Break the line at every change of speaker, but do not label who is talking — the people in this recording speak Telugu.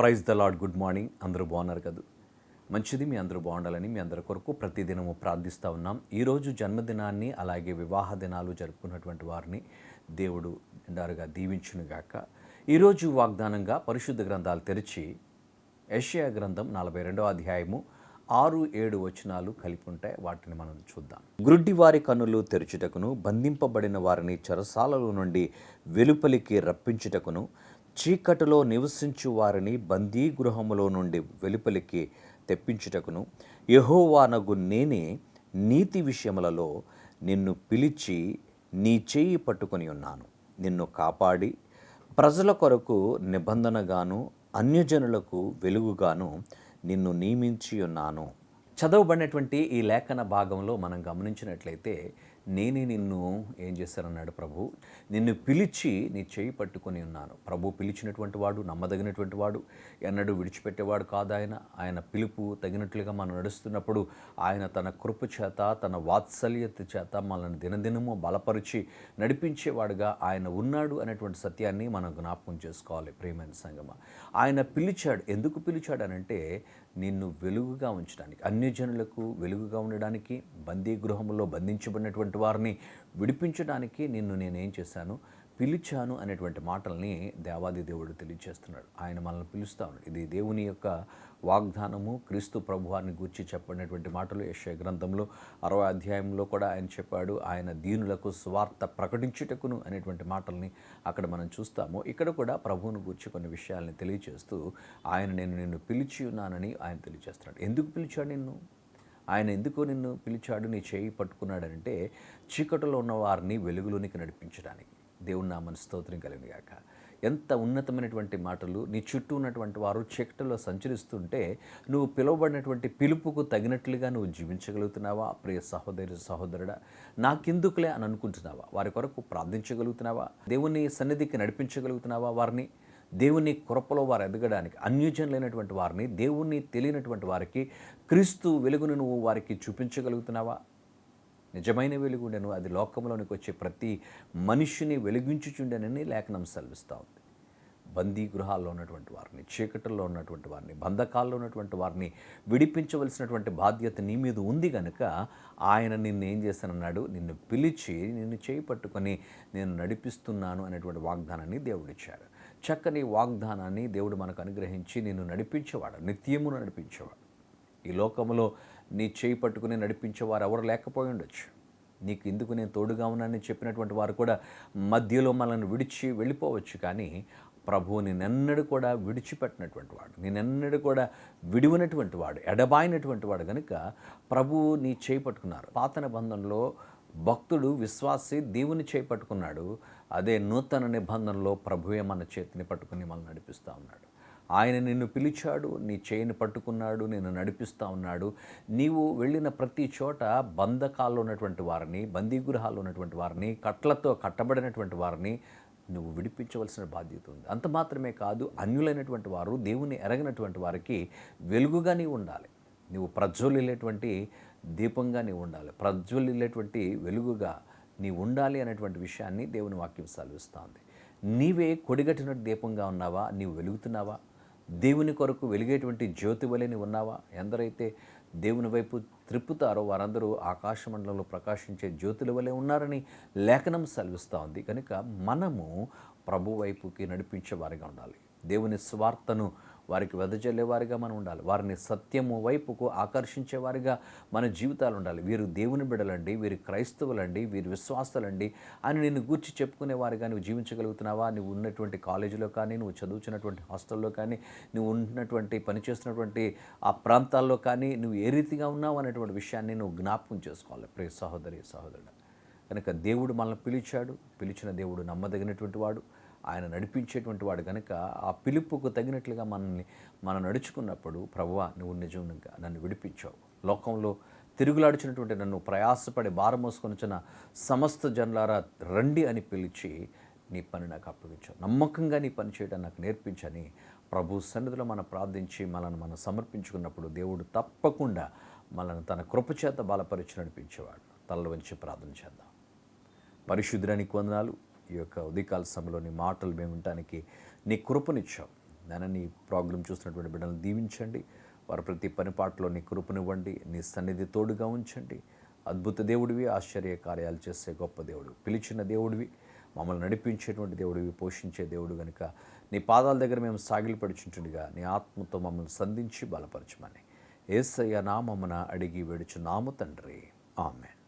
Praise the Lord good morning. అందరూ బాగున్నారు కదా? మంచిది మీ అందరూ బాగుండాలని మీ అందరి కొరకు ప్రతిదినము ప్రార్థిస్తూ ఉన్నాం. ఈరోజు జన్మదినాన్ని అలాగే వివాహ దినాలు జరుపుకున్నటువంటి వారిని దేవుడు నిండారుగా దీవించునుగాక ఈరోజు వాగ్దానంగా పరిశుద్ధ గ్రంథాలు తెరిచి యెషయా గ్రంథం నలభై రెండవ అధ్యాయము ఆరు ఏడు వచనాలు కలిపి ఉంటాయి వాటిని మనం చూద్దాం. గ్రుడ్డి వారి కన్నులు తెరుచుటకును బంధింపబడిన వారిని చెరసాలలో నుండి వెలుపలికి రప్పించుటకును చీకటిలో నివసించు వారిని బందీ గృహములో నుండి వెలుపలికి తెప్పించుటకును. యహోవానగు నేనే నీతి విషయములలో నిన్ను పిలిచి నీ చేయి పట్టుకొని ఉన్నాను. నిన్ను కాపాడి ప్రజల కొరకు నిబంధనగాను అన్యజనులకు వెలుగుగాను నిన్ను నియమించి ఉన్నాను. చదవబడినటువంటి ఈ లేఖన భాగంలో మనం గమనించినట్లయితే నేనే నిన్ను ఏం చేశానన్నాడు ప్రభు? నిన్ను పిలిచి నీ చేయి పట్టుకొని ఉన్నాను. ప్రభు పిలిచినటువంటి వాడు నమ్మదగినటువంటి వాడు ఎన్నడూ విడిచిపెట్టేవాడు కాదు ఆయన. ఆయన పిలుపు తగినట్లుగా మనం నడుస్తున్నప్పుడు ఆయన తన కృప చేత తన వాత్సల్యత చేత మనల్ని దినదినము బలపరిచి నడిపించేవాడుగా ఆయన ఉన్నాడు అనేటువంటి సత్యాన్ని మనం జ్ఞాపకం చేసుకోవాలి. ప్రేమైన సంగమ ఆయన పిలిచాడు. ఎందుకు పిలిచాడు అంటే నిన్ను వెలుగుగా ఉంచడానికి అన్యజనులకు వెలుగుగా ఉండడానికి బందీ గృహంలో బంధించబడినటువంటి వారిని విడిపించడానికి నిన్ను నేనేం చేశాను? పిలిచాను అనేటువంటి మాటల్ని దేవాది దేవుడు తెలియజేస్తున్నాడు. ఆయన మనల్ని పిలుస్తా ఉన్నాడు. ఇది దేవుని యొక్క వాగ్దానము. క్రీస్తు ప్రభువారిని గూర్చి చెప్పబడినటువంటి మాటలు యశ్య గ్రంథంలో అరవై అధ్యాయంలో కూడా ఆయన చెప్పాడు. ఆయన దీనులకు స్వార్థ ప్రకటించుటకును అనేటువంటి మాటల్ని అక్కడ మనం చూస్తాము. ఇక్కడ కూడా ప్రభువును గూర్చి కొన్ని విషయాల్ని తెలియజేస్తూ ఆయన నేను నిన్ను పిలిచి ఉన్నానని ఆయన తెలియజేస్తున్నాడు. ఎందుకు పిలిచాడు నిన్ను? ఆయన ఎందుకో నిన్ను పిలిచాడు? నీ చేయి పట్టుకున్నాడంటే చీకటిలో ఉన్న వారిని వెలుగులోనికి నడిపించడానికి. దేవుని నామని స్తోత్రం కలిగిగాక ఎంత ఉన్నతమైనటువంటి మాటలు నీ చుట్టూ ఉన్నటువంటి వారు చీకటిలో సంచరిస్తుంటే నువ్వు పిలువబడినటువంటి పిలుపుకు తగినట్లుగా నువ్వు జీవించగలుగుతున్నావా? ప్రియ సహోదరి సహోదరుడా నాకెందుకులే అని అనుకుంటున్నావా? వారి కొరకు ప్రార్థించగలుగుతున్నావా? దేవుని సన్నిధికి నడిపించగలుగుతున్నావా వారిని? దేవుని కృపలో వారు ఎదగడానికి అన్యజనులైనటువంటి వారిని దేవుణ్ణి తెలియనటువంటి వారికి క్రీస్తు వెలుగును నువ్వు వారికి చూపించగలుగుతున్నావా? నిజమైన వెలుగుండెను అది లోకంలోనికి వచ్చే ప్రతి మనిషిని వెలిగించుచుండెనని లేఖనం సెలవిస్తూ ఉంది. బందీ గృహాల్లో ఉన్నటువంటి వారిని చీకటిలో ఉన్నటువంటి వారిని బంధకాల్లో ఉన్నటువంటి వారిని విడిపించవలసినటువంటి బాధ్యత నీ మీద ఉంది కనుక ఆయన నిన్ను ఏం చేశానన్నాడు నిన్ను పిలిచి నిన్ను చేయి పట్టుకొని నేను నడిపిస్తున్నాను అనేటువంటి వాగ్దానాన్ని దేవుడిచ్చాడు. చక్కని వాగ్దానాన్ని దేవుడు మనకు అనుగ్రహించి నిన్ను నడిపించేవాడు నిత్యమును నడిపించేవాడు. ఈ లోకంలో నీ చేయి పట్టుకుని నడిపించేవారు ఎవరు లేకపోయి ఉండొచ్చు. నీకు ఎందుకు నేను తోడుగా ఉన్నానని చెప్పినటువంటి వారు కూడా మధ్యలో మనల్ని విడిచి వెళ్ళిపోవచ్చు కానీ ప్రభువు నిన్నెన్నడు కూడా విడిచిపెట్టినటువంటి వాడు నేనెన్నడు కూడా విడివనటువంటి వాడు ఎడబాయినటువంటి వాడు కనుక ప్రభువు నీ చేయి పట్టుకున్నారు. పాత నిబంధనలో భక్తుడు విశ్వాసి దేవుని చేయి పట్టుకున్నాడు. అదే నూతన నిబంధనలో ప్రభువే మన చేతిని పట్టుకుని మనల్ని నడిపిస్తూ ఉన్నాడు. ఆయన నిన్ను పిలిచాడు నీ చేయిని పట్టుకున్నాడు నిన్ను నడిపిస్తూ ఉన్నాడు. నీవు వెళ్ళిన ప్రతి చోట బంధకాల్లో ఉన్నటువంటి వారిని బందీగృహాల్లో ఉన్నటువంటి వారిని కట్లతో కట్టబడినటువంటి వారిని నువ్వు విడిపించవలసిన బాధ్యత ఉంది. అంత మాత్రమే కాదు అన్యులైనటువంటి వారు దేవుని ఎరగినటువంటి వారికి వెలుగుగా నీవు ఉండాలి. నువ్వు ప్రజ్వలిల్లేటువంటి దీపంగా నీవు ఉండాలి. ప్రజ్వలిల్లేటువంటి వెలుగుగా నీవు ఉండాలి అనేటువంటి విషయాన్ని దేవుని వాక్యం సెలవిస్తోంది. నీవే కొడిగట్టినట్టు దీపంగా ఉన్నావా? నీవు వెలుగుతున్నావా? దేవుని కొరకు వెలిగేటువంటి జ్యోతి వలె ఉన్నావా? ఎందరైతే దేవుని వైపు త్రిప్పుతారో వారందరూ ఆకాశమండలంలో ప్రకాశించే జ్యోతుల వలె ఉన్నారని లేఖనం సెలవిస్తూ ఉంది కనుక మనము ప్రభు వైపుకి నడిపించే వారిగా ఉండాలి. దేవుని స్వార్థను వారికి వెదజల్లేవారిగా మనం ఉండాలి. వారిని సత్యము వైపుకు ఆకర్షించేవారిగా మన జీవితాలు ఉండాలి. వీరు దేవుని బిడలండి వీరు క్రైస్తవులండి వీరు విశ్వాసాలండి అని నేను గూర్చి చెప్పుకునేవారిగా నువ్వు జీవించగలుగుతున్నావా? నువ్వు ఉన్నటువంటి కాలేజీలో కానీ నువ్వు చదువుతున్నటువంటి హాస్టల్లో కానీ నువ్వు ఉన్నటువంటి పనిచేస్తున్నటువంటి ఆ ప్రాంతాల్లో కానీ నువ్వు ఏ రీతిగా ఉన్నావు అనేటువంటి విషయాన్ని నువ్వు జ్ఞాపకం చేసుకోవాలి. ప్రియ సహోదరి సహోదరుడు కనుక దేవుడు మనల్ని పిలిచాడు. పిలిచిన దేవుడు నమ్మదగినటువంటి వాడు. ఆయన నడిపించేటువంటి వాడు కనుక ఆ పిలుపుకు తగినట్లుగా మనల్ని మనం నడుచుకున్నప్పుడు ప్రభువా నువ్వు నిజంగా నన్ను విడిపించావు. లోకంలో తిరుగులాడుచున్నటువంటి నన్ను ప్రయాసపడి భారం మోసుకొనిచిన సమస్త జనులారా రండి అని పిలిచి నీ పని నాకు అప్పగించావు. నమ్మకంగా నీ పని చేయడం నాకు నేర్పించని ప్రభు సన్నిధిలో మనం ప్రార్థించి మనల్ని మనం సమర్పించుకున్నప్పుడు దేవుడు తప్పకుండా మనల్ని తన కృపచేత బలపరిచి నడిపించేవాడు. తలలో వంచి ప్రార్థన చేద్దాం. పరిశుద్ధానికి వందనాలు. ఈ యొక్క ఉదయకాల సమయంలో నీ మాటలు మేము వినటానికి నీ కృపనిచ్చావు నాన్న నీ ప్రాబ్లం చూసినటువంటి బిడ్డలను దీవించండి. వారి ప్రతి పనిపాట్లో నీ కృపనివ్వండి. నీ సన్నిధి తోడుగా ఉంచండి. అద్భుత దేవుడివి ఆశ్చర్య కార్యాలు చేసే గొప్ప దేవుడు పిలిచిన దేవుడివి మమ్మల్ని నడిపించేటువంటి దేవుడివి పోషించే దేవుడు కనుక నీ పాదాల దగ్గర మేము సాగిలిపడుచుంటుండగా నీ ఆత్మతో మమ్మల్ని సంధించి బలపరచమని. ఏసయ్య నామమున అడిగి వేడుచున్నాము తండ్రి. ఆమెన్.